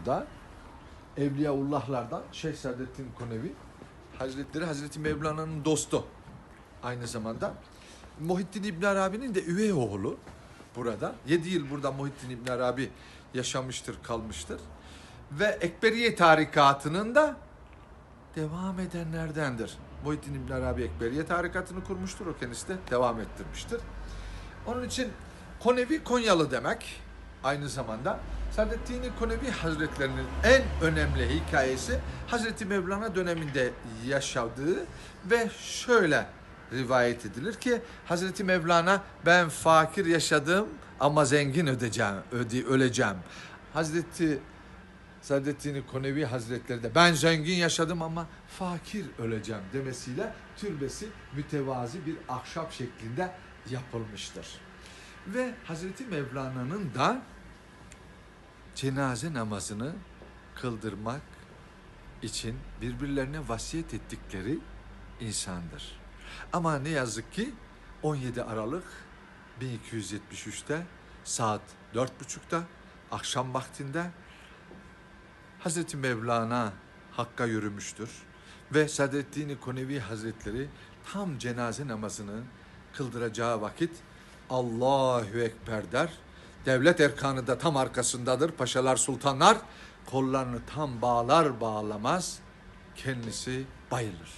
burada. Evliyaullahlardan Şeyh Saadettin Konevi Hazretleri Hazreti Mevlana'nın dostu. Aynı zamanda Muhittin İbn Arabi'nin de üvey oğlu burada. 7 yıl burada Muhittin İbn Arabi yaşamıştır, kalmıştır. Ve Ekberiye tarikatının da devam edenlerdendir. Muhittin İbn Arabi Ekberiye tarikatını kurmuştur. O kendisi de devam ettirmiştir. Onun için Konevi Konyalı demek. Aynı zamanda Saadettin Konevi Hazretlerinin en önemli hikayesi Hazreti Mevlana döneminde yaşadığı ve şöyle rivayet edilir ki Hazreti Mevlana ben fakir yaşadım ama zengin ödeyeceğim, öde, öleceğim. Hazreti Saadettin Konevi Hazretleri de ben zengin yaşadım ama fakir öleceğim demesiyle türbesi mütevazi bir ahşap şeklinde yapılmıştır. Ve Hazreti Mevlana'nın da cenaze namazını kıldırmak için birbirlerine vasiyet ettikleri insandır. Ama ne yazık ki 17 Aralık 1273'te saat 4.30'da akşam vaktinde Hazreti Mevlana Hakk'a yürümüştür ve Saadettin Konevi Hazretleri tam cenaze namazını kıldıracağı vakit Allahu Ekber der. Devlet erkanı da tam arkasındadır. Paşalar, sultanlar kollarını tam bağlar bağlamaz kendisi bayılır.